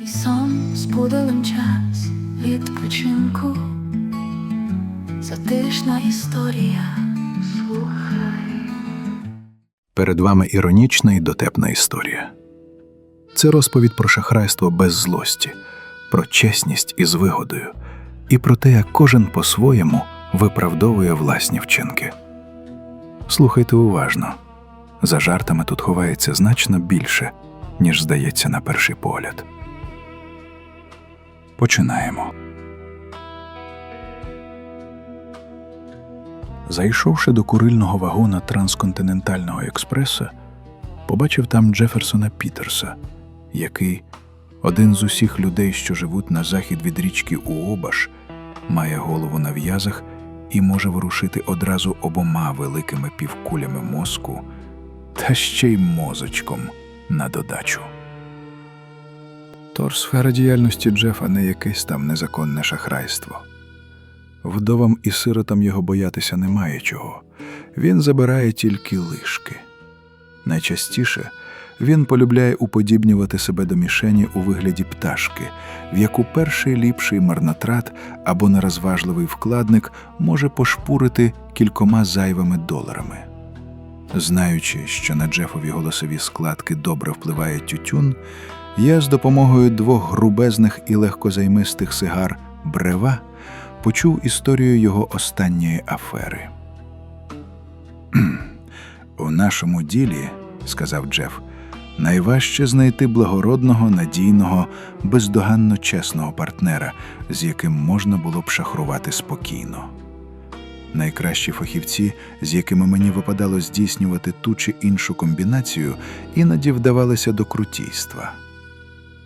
Твій сон збудилим час відпочинку, затишна історія. Слухай. Перед вами іронічна і дотепна історія. Це розповідь про шахрайство без злості, про чесність із вигодою і про те, як кожен по-своєму виправдовує власні вчинки. Слухайте уважно. За жартами тут ховається значно більше, ніж здається на перший погляд. Починаємо. Зайшовши до курильного вагона трансконтинентального експреса, побачив там Джеферсона Пітерса, який, один з усіх людей, що живуть на захід від річки Уобаш, має голову на в'язах і може ворушити одразу обома великими півкулями мозку та ще й мозочком на додачу. Тож сфера діяльності Джефа не якесь там незаконне шахрайство. Вдовам і сиротам його боятися немає чого. Він забирає тільки лишки. Найчастіше він полюбляє уподібнювати себе до мішені у вигляді пташки, в яку перший ліпший марнотрат або нерозважливий вкладник може пошпурити кількома зайвими доларами. Знаючи, що на Джефові голосові складки добре впливає тютюн, я з допомогою двох грубезних і легкозаймистих сигар брева почув історію його останньої афери. У нашому ділі, сказав Джеф, найважче знайти благородного, надійного, бездоганно чесного партнера, з яким можна було б шахрувати спокійно. Найкращі фахівці, з якими мені випадало здійснювати ту чи іншу комбінацію, іноді вдавалися до крутійства.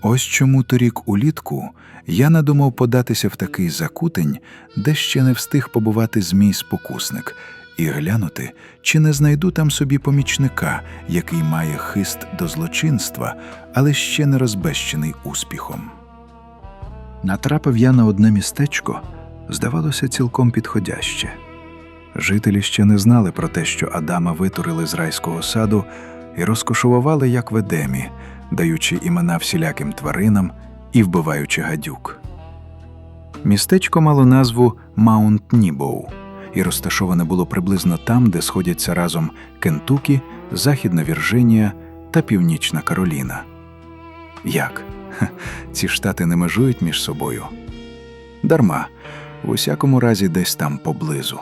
Ось чому торік улітку я надумав податися в такий закутень, де ще не встиг побувати змій спокусник, і глянути, чи не знайду там собі помічника, який має хист до злочинства, але ще не розбещений успіхом. Натрапив я на одне містечко, здавалося, цілком підходяще. Жителі ще не знали про те, що Адама витурили з райського саду і розкошували як в Едемі, даючи імена всіляким тваринам і вбиваючи гадюк. Містечко мало назву Маунт Нібоу і розташоване було приблизно там, де сходяться разом Кентукі, Західна Вірджинія та Північна Кароліна. Як? Ха, ці штати не межують між собою. Дарма, в усякому разі, десь там поблизу.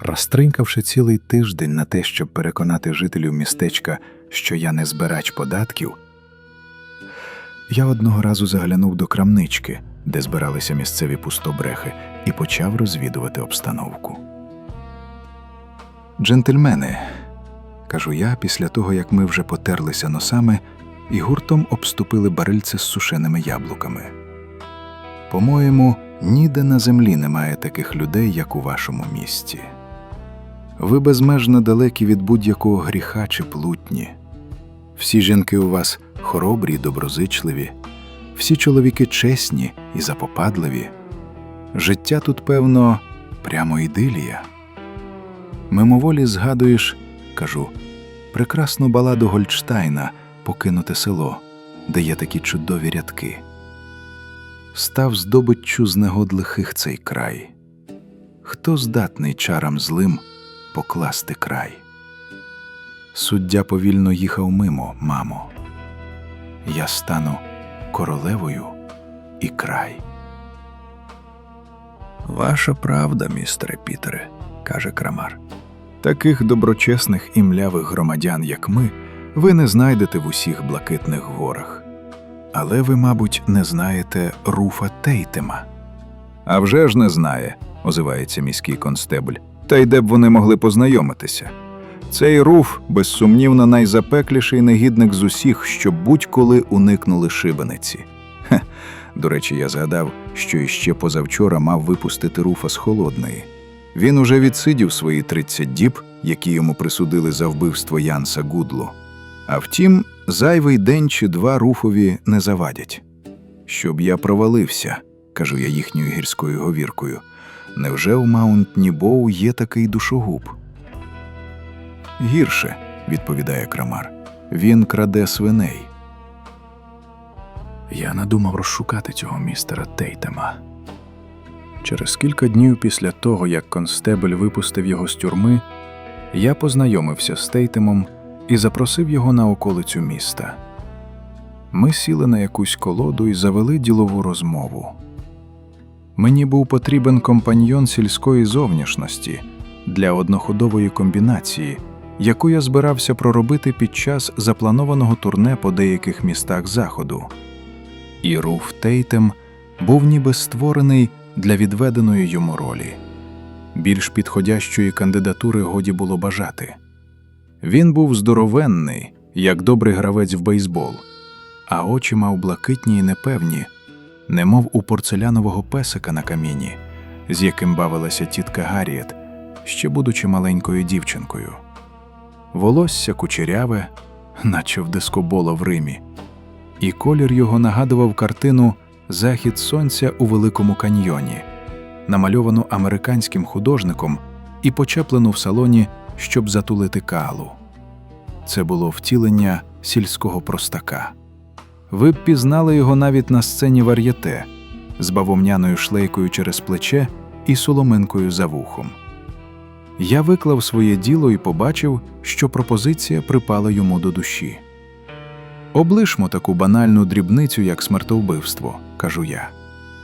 Розтринкавши цілий тиждень на те, щоб переконати жителів містечка, що я не збирач податків, я одного разу заглянув до крамнички, де збиралися місцеві пустобрехи, і почав розвідувати обстановку. Джентльмени, кажу я після того, як ми вже потерлися носами і гуртом обступили барильце з сушеними яблуками. По-моєму, ніде на землі немає таких людей, як у вашому місті. Ви безмежно далекі від будь-якого гріха чи плутні. Всі жінки у вас хоробрі й доброзичливі, всі чоловіки чесні і запопадливі. Життя тут, певно, прямо ідилія. Мимоволі згадуєш, кажу, прекрасну баладу Гольдштайна Покинуте село, де є такі чудові рядки. Став здобиччю з негод лихих цей край. Хто здатний чарам злим покласти край? Суддя повільно їхав мимо, мамо. Я стану королевою і край. Ваша правда, містере Пітере, каже Крамар. Таких доброчесних і млявих громадян, як ми, ви не знайдете в усіх блакитних горах. Але ви, мабуть, не знаєте Руфа Тейтема. А вже ж не знає, озивається міський констебль. Та й де б вони могли познайомитися. Цей руф, безсумнівно, найзапекліший негідник з усіх, що будь-коли уникнули шибениці. Хе, до речі, я згадав, що іще позавчора мав випустити руфа з холодної. Він уже відсидів свої 30 діб, які йому присудили за вбивство Янса Гудло. А втім, зайвий день чи два руфові не завадять. Щоб я провалився, кажу я їхньою гірською говіркою. Невже у Маунт Нібоу є такий душогуб? Гірше, відповідає Крамар. він краде свиней. Я надумав розшукати цього містера Тейтема. Через кілька днів після того, як констебель випустив його з тюрми, я познайомився з Тейтемом і запросив його на околицю міста. Ми сіли на якусь колоду і завели ділову розмову. Мені був потрібен компаньйон сільської зовнішності для одноходової комбінації, яку я збирався проробити під час запланованого турне по деяких містах заходу. І Руф Тейтем був ніби створений для відведеної йому ролі. Більш підходящої кандидатури годі було бажати. Він був здоровенний, як добрий гравець в бейсбол, а очі мав блакитні й непевні, немов у порцелянового песика на каміні, з яким бавилася тітка Гарріет, ще будучи маленькою дівчинкою. Волосся кучеряве, наче в дискобола в Римі, і колір його нагадував картину Захід сонця у Великому каньйоні, намальовану американським художником і почеплену в салоні, щоб затулити калу. Це було втілення сільського простака. Ви б пізнали його навіть на сцені вар'єте з бавовняною шлейкою через плече і соломинкою за вухом. Я виклав своє діло і побачив, що пропозиція припала йому до душі. Облишмо таку банальну дрібницю, як смертовбивство, кажу я.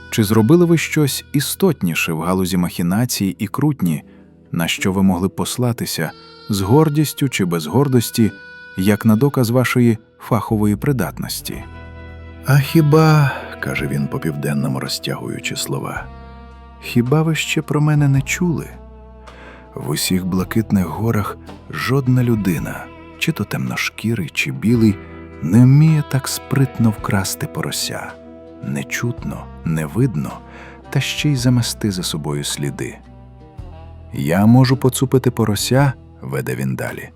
Чи зробили ви щось істотніше в галузі махінації і крутні, на що ви могли послатися з гордістю чи без гордості, як на доказ вашої фахової придатності? А хіба, каже він по південному розтягуючи слова, хіба ви ще про мене не чули? В усіх блакитних горах жодна людина, чи то темношкірий, чи білий, не вміє так спритно вкрасти порося, нечутно, не видно, та ще й замести за собою сліди. Я можу поцупити порося, веде він далі,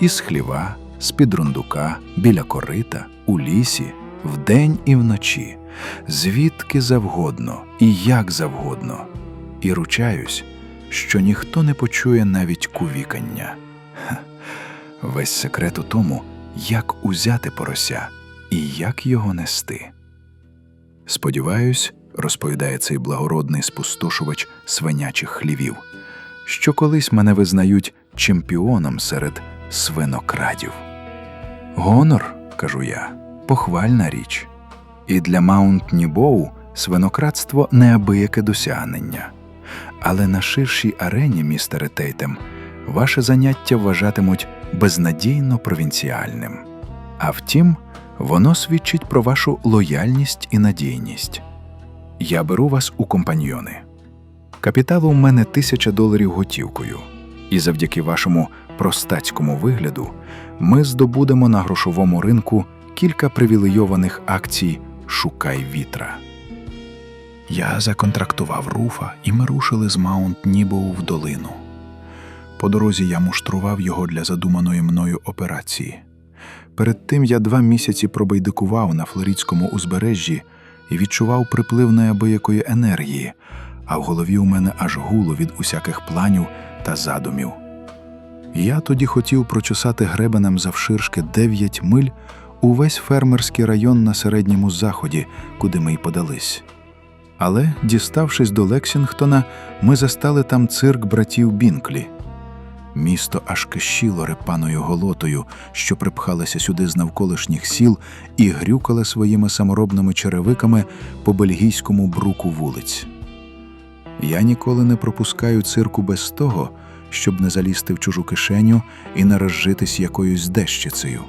із хліва, з-під рундука, біля корита, у лісі, вдень і вночі, звідки завгодно і як завгодно, і ручаюсь, що ніхто не почує навіть кувікання. Ха, Весь секрет у тому, як узяти порося і як його нести. Сподіваюсь, розповідає цей благородний спустошувач свинячих хлівів, що колись мене визнають чемпіоном серед свинокрадів. Гонор, кажу я, похвальна річ. І для Маунт Нібоу свинокрадство неабияке досягнення. Але на ширшій арені, містере Тейтем, ваше заняття вважатимуть безнадійно провінціальним. А втім, воно свідчить про вашу лояльність і надійність. Я беру вас у компаньйони. Капіталу у мене тисяча доларів готівкою, і завдяки вашому простацькому вигляду ми здобудемо на грошовому ринку кілька привілейованих акцій Шукай вітра. Я законтрактував руфа, і ми рушили з Маунт Нібоу в долину. По дорозі я муштрував його для задуманої мною операції. Перед тим я два місяці пробайдикував на флоридському узбережжі і відчував приплив неабиякої енергії, а в голові у мене аж гуло від усяких планів та задумів. Я тоді хотів прочесати гребенем завширшки дев'ять миль увесь фермерський район на середньому заході, куди ми й подались. Але, діставшись до Лексінгтона, ми застали там цирк братів Бінклі. Місто аж кишіло репаною голотою, що припхалося сюди з навколишніх сіл і грюкало своїми саморобними черевиками по бельгійському бруку вулиць. Я ніколи не пропускаю цирку без того, щоб не залізти в чужу кишеню і не розжитись якоюсь дещицею.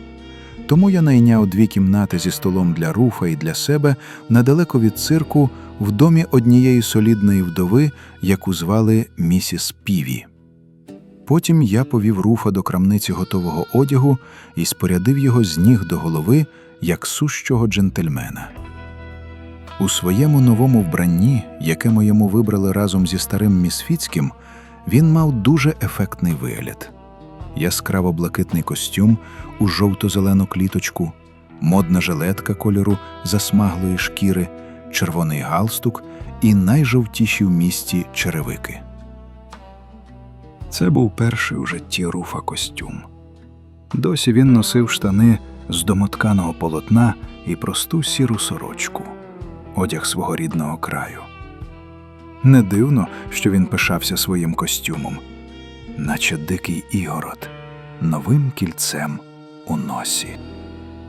Тому я найняв дві кімнати зі столом для руфа і для себе недалеко від цирку в домі однієї солідної вдови, яку звали місіс Піві. Потім я повів руфа до крамниці готового одягу і спорядив його з ніг до голови, як сущого джентльмена. У своєму новому вбранні, яке ми йому вибрали разом зі старим місфіцьким, він мав дуже ефектний вигляд. Яскраво блакитний костюм у жовто-зелену кліточку, модна жилетка кольору засмаглої шкіри, червоний галстук і найжовтіші в місті черевики. Це був перший у житті руфа костюм. Досі він носив штани з домотканого полотна і просту сіру сорочку, одяг свого рідного краю. Не дивно, що він пишався своїм костюмом, наче дикий ігород, новим кільцем у носі.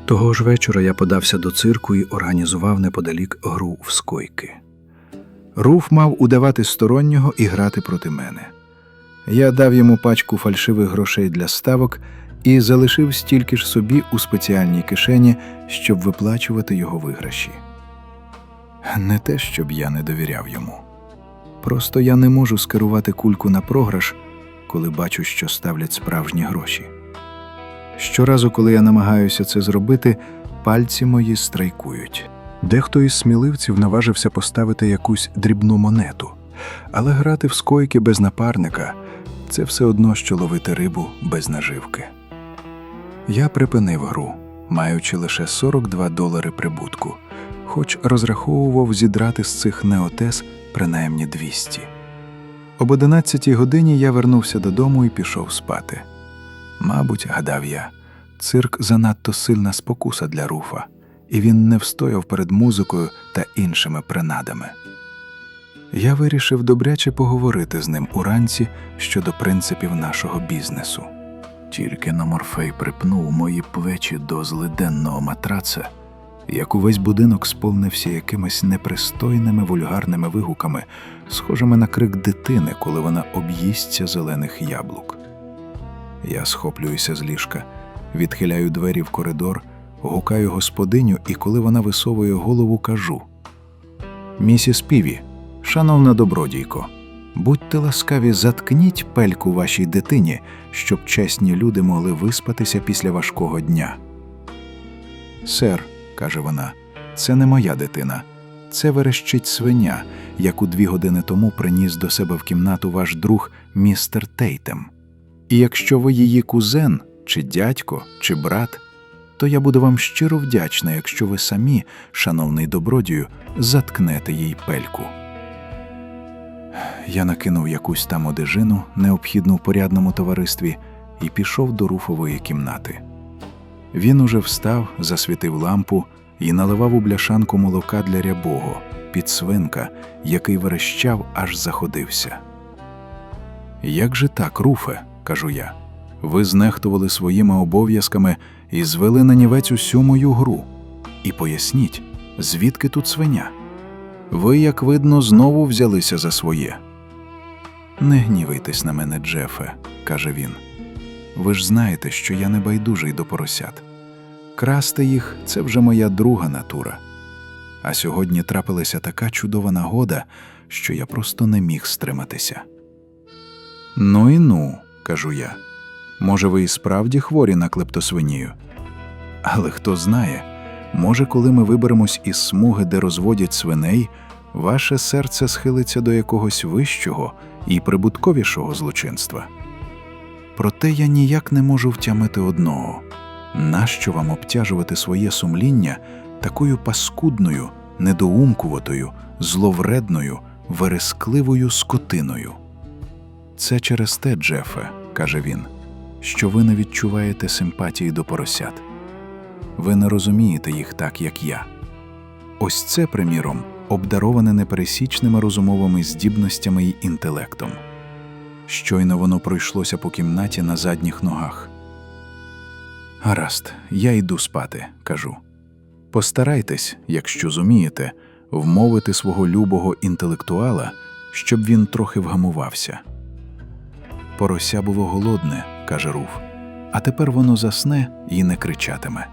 Того ж вечора я подався до цирку і організував неподалік гру в скойки. Руф мав удавати стороннього і грати проти мене. Я дав йому пачку фальшивих грошей для ставок і залишив стільки ж собі у спеціальній кишені, щоб виплачувати його виграші. Не те, щоб я не довіряв йому. Просто я не можу скерувати кульку на програш, коли бачу, що ставлять справжні гроші. Щоразу, коли я намагаюся це зробити, пальці мої страйкують. Дехто із сміливців наважився поставити якусь дрібну монету, але грати в скойки без напарника це все одно, що ловити рибу без наживки. Я припинив гру, маючи лише 42 долари прибутку, хоч розраховував зідрати з цих неотес принаймні 200. Об 11 годині я вернувся додому і пішов спати. Мабуть, гадав я, цирк занадто сильна спокуса для руфа, і він не встояв перед музикою та іншими принадами. Я вирішив добряче поговорити з ним уранці щодо принципів нашого бізнесу. Тільки на Морфей припнув мої плечі до злиденного матраца, як увесь будинок сповнився якимись непристойними вульгарними вигуками, схожими на крик дитини, коли вона об'їсться зелених яблук. Я схоплююся з ліжка, відхиляю двері в коридор, гукаю господиню, і коли вона висовує голову, кажу: Місіс Піві, шановна добродійко, будьте ласкаві, заткніть пельку вашій дитині, щоб чесні люди могли виспатися після важкого дня. Сер, каже вона, це не моя дитина. Це верещить свиня, яку дві години тому приніс до себе в кімнату ваш друг містер Тейтем. І якщо ви її кузен, чи дядько, чи брат, то я буду вам щиро вдячна, якщо ви самі, шановний добродію, заткнете їй пельку. Я накинув якусь там одежину, необхідну в порядному товаристві, і пішов до руфової кімнати. Він уже встав, засвітив лампу і наливав у бляшанку молока для рябого, підсвинка, який верещав, аж заходився. Як же так, Руфе, кажу я, ви знехтували своїми обов'язками і звели на нівець усю мою гру. І поясніть, звідки тут свиня? Ви, як видно, знову взялися за своє. Не гнівайтесь на мене, Джефе, каже він. Ви ж знаєте, що я не байдужий до поросят. Красти їх це вже моя друга натура. А сьогодні трапилася така чудова нагода, що я просто не міг стриматися. Ну і ну, кажу я. Може, ви і справді хворі на клептосвинію? Але хто знає, може, коли ми виберемось із смуги, де розводять свиней, ваше серце схилиться до якогось вищого і прибутковішого злочинства. Проте я ніяк не можу втямити одного нащо вам обтяжувати своє сумління такою паскудною, недоумкуватою, зловредною, верескливою скотиною? Це через те, Джефе, каже він, що ви не відчуваєте симпатії до поросят. Ви не розумієте їх так, як я. Ось це, приміром, обдароване непересічними розумовими здібностями й інтелектом. Щойно воно пройшлося по кімнаті на задніх ногах. Гаразд, я йду спати, кажу. Постарайтесь, якщо зумієте, вмовити свого любого інтелектуала, щоб він трохи вгамувався. Порося було голодне, каже Руф, а тепер воно засне і не кричатиме.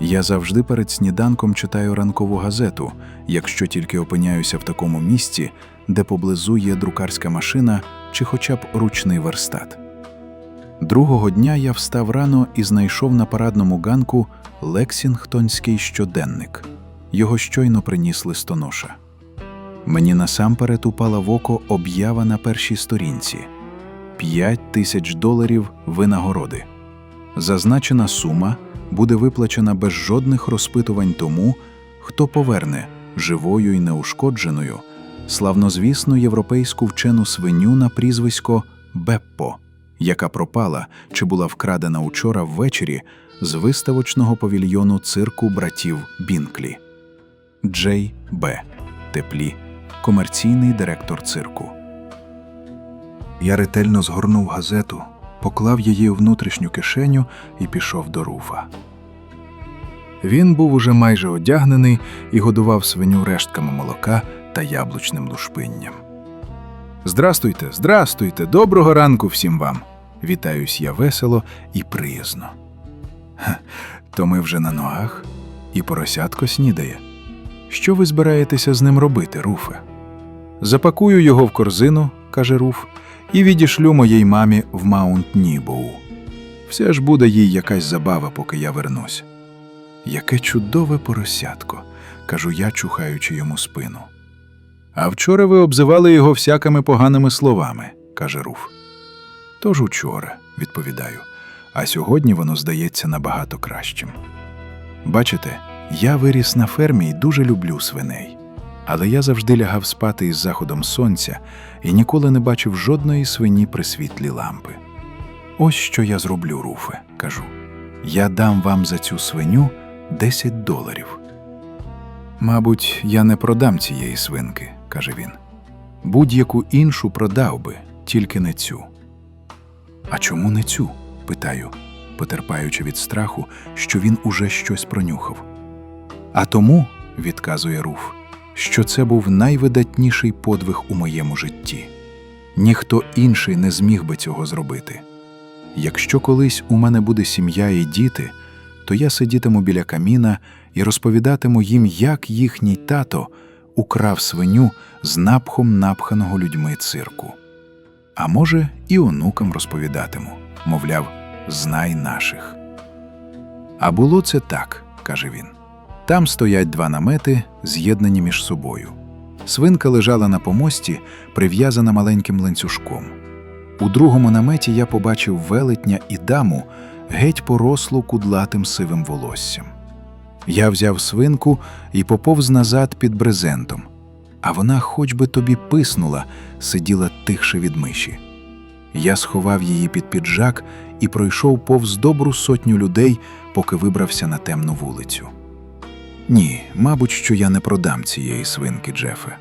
Я завжди перед сніданком читаю ранкову газету, якщо тільки опиняюся в такому місці, де поблизу є друкарська машина чи хоча б ручний верстат. Другого дня я встав рано і знайшов на парадному ганку Лексінгтонський щоденник. Його щойно приніс листоноша. Мені насамперед упала в око об'ява на першій сторінці. П'ять тисяч доларів винагороди. Зазначена сума буде виплачена без жодних розпитувань тому, хто поверне живою і неушкодженою славнозвісну європейську вчену свиню на прізвисько Беппо, яка пропала чи була вкрадена учора ввечері з виставочного павільйону цирку братів Бінклі. Джей Б. Теплі, комерційний директор цирку. Я ретельно згорнув газету, поклав її у внутрішню кишеню і пішов до руфа. Він був уже майже одягнений і годував свиню рештками молока та яблучним лушпинням. Здрастуйте, здрастуйте, доброго ранку всім вам. Вітаюсь я весело і приязно. «Ха, То ми вже на ногах, і поросятко снідає. Що ви збираєтеся з ним робити, Руфе? Запакую його в корзину, каже Руф, і відішлю моїй мамі в Маунт Нібоу. Все ж буде їй якась забава, поки я вернусь. Яке чудове поросятко, кажу я, чухаючи йому спину. А вчора ви обзивали його всякими поганими словами, каже Руф. Тож учора, відповідаю, а сьогодні воно здається набагато кращим. Бачите, я виріс на фермі і дуже люблю свиней. Але я завжди лягав спати із заходом сонця і ніколи не бачив жодної свині при світлі лампи. Ось що я зроблю, Руфе, кажу. Я дам вам за цю свиню 10 доларів. Мабуть, я не продам цієї свинки, каже він. Будь-яку іншу продав би, тільки не цю. А чому не цю? питаю, потерпаючи від страху, що він уже щось пронюхав. А тому, відказує Руф, що це був найвидатніший подвиг у моєму житті. Ніхто інший не зміг би цього зробити. Якщо колись у мене буде сім'я і діти, то я сидітиму біля каміна і розповідатиму їм, як їхній тато украв свиню з напхом напханого людьми цирку. А може, і онукам розповідатиму, мовляв, знай наших. А було це так, каже він. Там стоять два намети, з'єднані між собою. Свинка лежала на помості, прив'язана маленьким ланцюжком. У другому наметі я побачив велетня і даму, геть порослу кудлатим сивим волоссям. Я взяв свинку і поповз назад під брезентом, а вона, хоч би тобі писнула, сиділа тихше від миші. Я сховав її під піджак і пройшов повз добру сотню людей, поки вибрався на темну вулицю. Ні, мабуть, що я не продам цієї свинки, Джефе.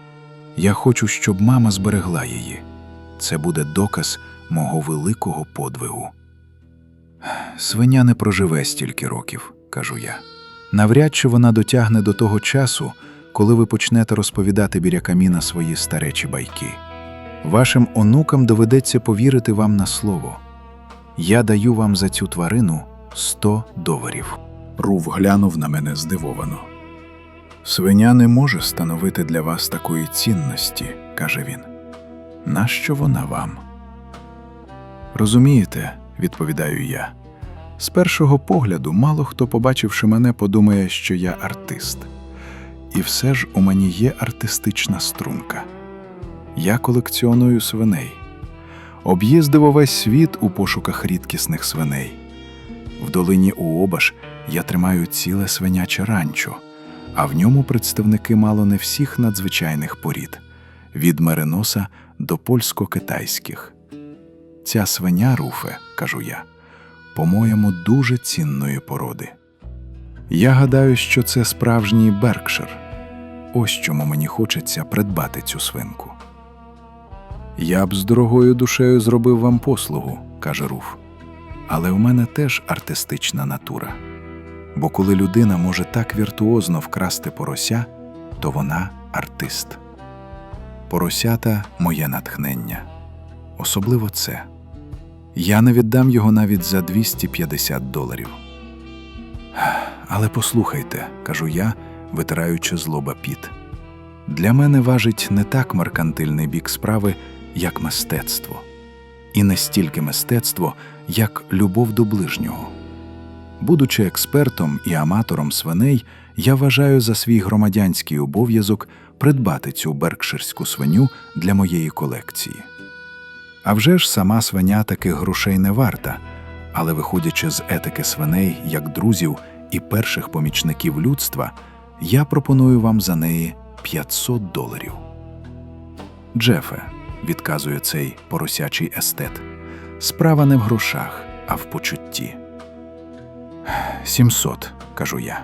Я хочу, щоб мама зберегла її. Це буде доказ мого великого подвигу. Свиня не проживе стільки років, кажу я. Навряд чи вона дотягне до того часу, коли ви почнете розповідати біля каміна свої старечі байки. Вашим онукам доведеться повірити вам на слово. Я даю вам за цю тварину 100 доларів. Рув глянув на мене здивовано. Свиня не може становити для вас такої цінності, каже він. Нащо вона вам? Розумієте, відповідаю я. З першого погляду, мало хто, побачивши мене, подумає, що я артист. І все ж у мені є артистична струнка. Я колекціоную свиней. Об'їздив увесь світ у пошуках рідкісних свиней. В долині Уобаш я тримаю ціле свиняче ранчо, а в ньому представники мало не всіх надзвичайних порід від мериноса до польсько-китайських. Ця свиня, Руфе, кажу я, по-моєму, дуже цінної породи. Я гадаю, що це справжній Беркшир. Ось чому мені хочеться придбати цю свинку. Я б з дорогою душею зробив вам послугу, каже Руф. Але в мене теж артистична натура. Бо коли людина може так віртуозно вкрасти порося, то вона артист. Поросята моє натхнення. Особливо це. Я не віддам його навіть за 250 доларів. Але послухайте, кажу я, витираючи з лоба піт. Для мене важить не так меркантильний бік справи, як мистецтво, і не стільки мистецтво, як любов до ближнього. Будучи експертом і аматором свиней, я вважаю за свій громадянський обов'язок придбати цю беркширську свиню для моєї колекції. А вже ж сама свиня таких грошей не варта, але виходячи з етики свиней як друзів і перших помічників людства, я пропоную вам за неї 500 доларів. Джефе, відказує цей поросячий естет, Справа не в грошах, а в почутті. Сімсот, кажу я.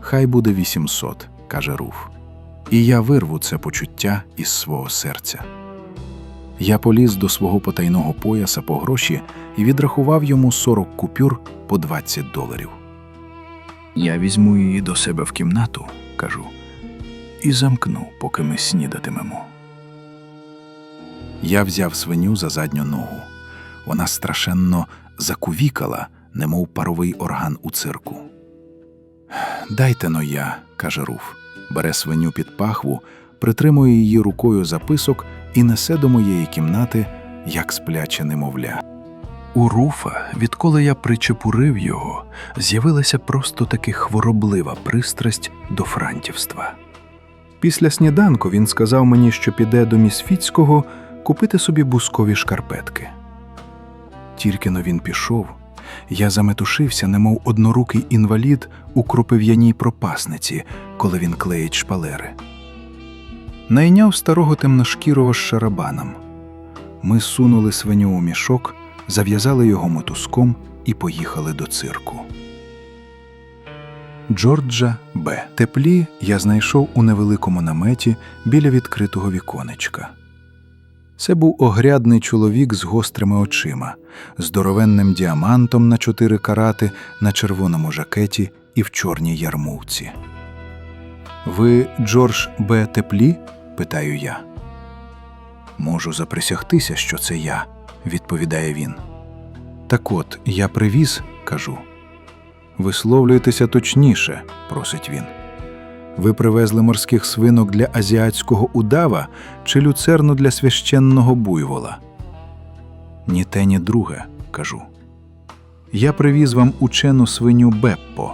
Хай буде вісімсот, каже Руф. І я вирву це почуття із свого серця. Я поліз до свого потайного пояса по гроші і відрахував йому 40 купюр по 20 доларів. Я візьму її до себе в кімнату, кажу, і замкну, поки ми снідатимемо. Я взяв свиню за задню ногу. Вона страшенно закувікала, немов паровий орган у цирку. Дайте но я, каже Руф, бере свиню під пахву, притримує її рукою за писок і несе до моєї кімнати, як спляче немовля. У Руфа, відколи я причепурив його, з'явилася просто таки хвороблива пристрасть до франтівства. Після сніданку він сказав мені, що піде до Місфіцького купити собі бускові шкарпетки. Тільки но він пішов, я заметушився, немов однорукий інвалід у кропив'яній пропасниці, коли він клеїть шпалери. Найняв старого темношкірого з шарабаном. Ми сунули свиню у мішок, зав'язали його мотузком і поїхали до цирку. Джорджа Б. Теплі я знайшов у невеликому наметі біля відкритого віконечка. Це був огрядний чоловік з гострими очима, здоровенним діамантом на чотири карати на червоному жакеті і в чорній ярмовці. Ви Джордж Б. Теплі? питаю я. Можу заприсягтися, що це я, відповідає він. Так от, я привіз, кажу. Висловлюйтеся точніше, просить він. Ви привезли морських свинок для азіатського удава чи люцерну для священного буйвола? Ні те, ні друге, кажу. Я привіз вам учену свиню Беппо,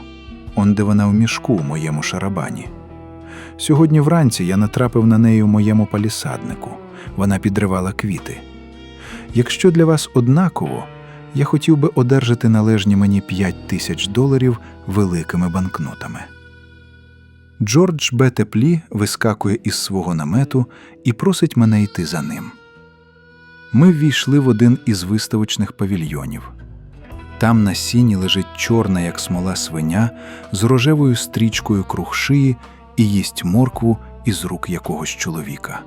он де вона в мішку у моєму шарабані. Сьогодні вранці я натрапив на неї у моєму палісаднику. Вона підривала квіти. Якщо для вас однаково, я хотів би одержати належні мені 5 тисяч доларів великими банкнотами. Джордж Б. Теплі вискакує із свого намету і просить мене йти за ним. Ми ввійшли в один із виставочних павільйонів. Там на сіні лежить чорна, як смола свиня, з рожевою стрічкою круг шиї і їсть моркву із рук якогось чоловіка.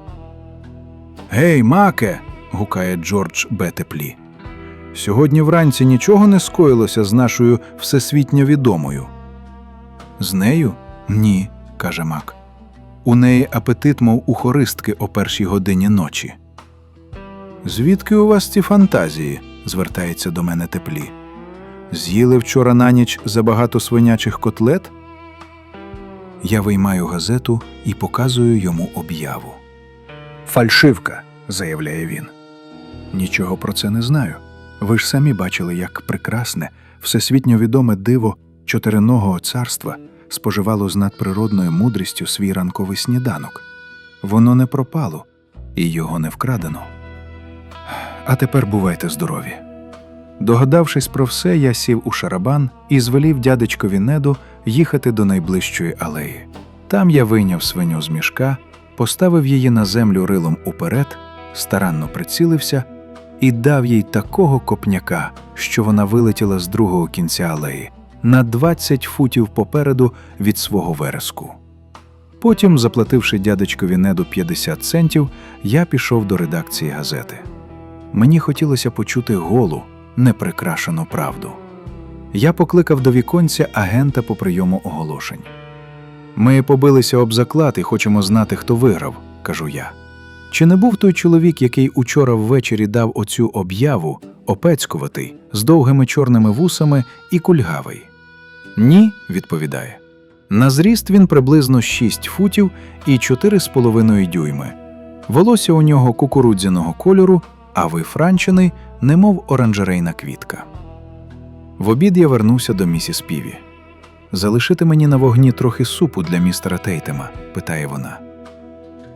Гей, маке. гукає Джордж Б. Теплі. Сьогодні вранці нічого не скоїлося з нашою всесвітньо відомою. З нею? Ні, каже Мак. У неї апетит, мов у хористки о першій годині ночі. Звідки у вас ці фантазії? звертається до мене теплі. З'їли вчора на ніч забагато свинячих котлет? Я виймаю газету і показую йому об'яву. Фальшивка, заявляє він. Нічого про це не знаю. Ви ж самі бачили, як прекрасне, всесвітньо відоме диво чотириногого царства споживало з надприродною мудрістю свій ранковий сніданок. Воно не пропало і його не вкрадено. А тепер бувайте здорові. Догадавшись про все, я сів у шарабан і звелів дядечкові неду їхати до найближчої алеї. Там я вийняв свиню з мішка, поставив її на землю рилом уперед, старанно прицілився і дав їй такого копняка, що вона вилетіла з другого кінця алеї на 20 футів попереду від свого вереску. Потім, заплативши дядечкові неду 50 центів, я пішов до редакції газети. Мені хотілося почути голу, неприкрашену правду. Я покликав до віконця агента по прийому оголошень. Ми побилися об заклад і хочемо знати, хто виграв, кажу я. Чи не був той чоловік, який учора ввечері дав оцю об'яву, опецькуватий, з довгими чорними вусами і кульгавий? Ні, відповідає. На зріст він приблизно 6 футів і 4,5 дюйми. Волосся у нього кукурудзяного кольору, а вифранчений, немов оранжерейна квітка. В обід я вернувся до місіс Піві. Залишити мені на вогні трохи супу для містера Тейтема? питає вона.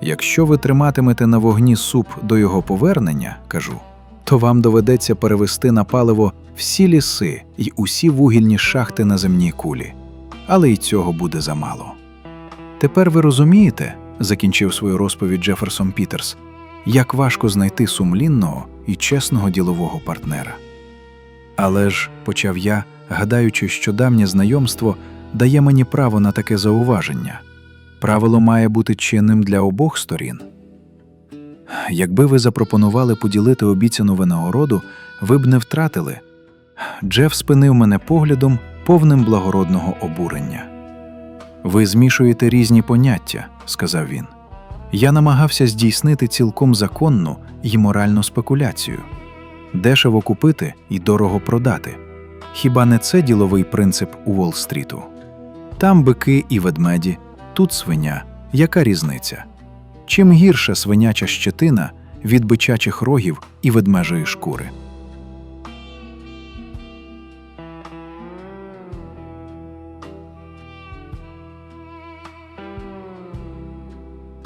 Якщо ви триматимете на вогні суп до його повернення, кажу, то вам доведеться перевести на паливо всі ліси й усі вугільні шахти на земній кулі, але й цього буде замало. Тепер ви розумієте, закінчив свою розповідь Джеферсон Пітерс, як важко знайти сумлінного і чесного ділового партнера. Але ж, почав я, гадаючи, що давнє знайомство дає мені право на таке зауваження. Правило має бути чинним для обох сторін. Якби ви запропонували поділити обіцяну винагороду, ви б не втратили. Джеф спинив мене поглядом, повним благородного обурення. Ви змішуєте різні поняття, сказав він. Я намагався здійснити цілком законну і моральну спекуляцію дешево купити і дорого продати. Хіба не це діловий принцип у Уолл-стріту? Там бики і ведмеді, тут свиня. Яка різниця? Чим гірша свиняча щетина від бичачих рогів і ведмежої шкури?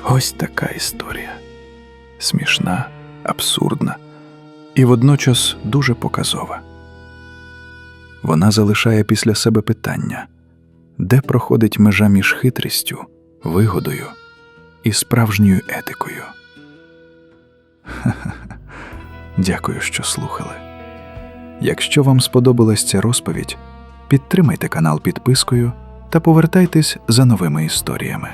Ось така історія. Смішна, абсурдна і водночас дуже показова. Вона залишає після себе питання, де проходить межа між хитрістю, вигодою і справжньою етикою. Ха-ха-ха. Дякую, що слухали. Якщо вам сподобалась ця розповідь, підтримайте канал підпискою та повертайтесь за новими історіями.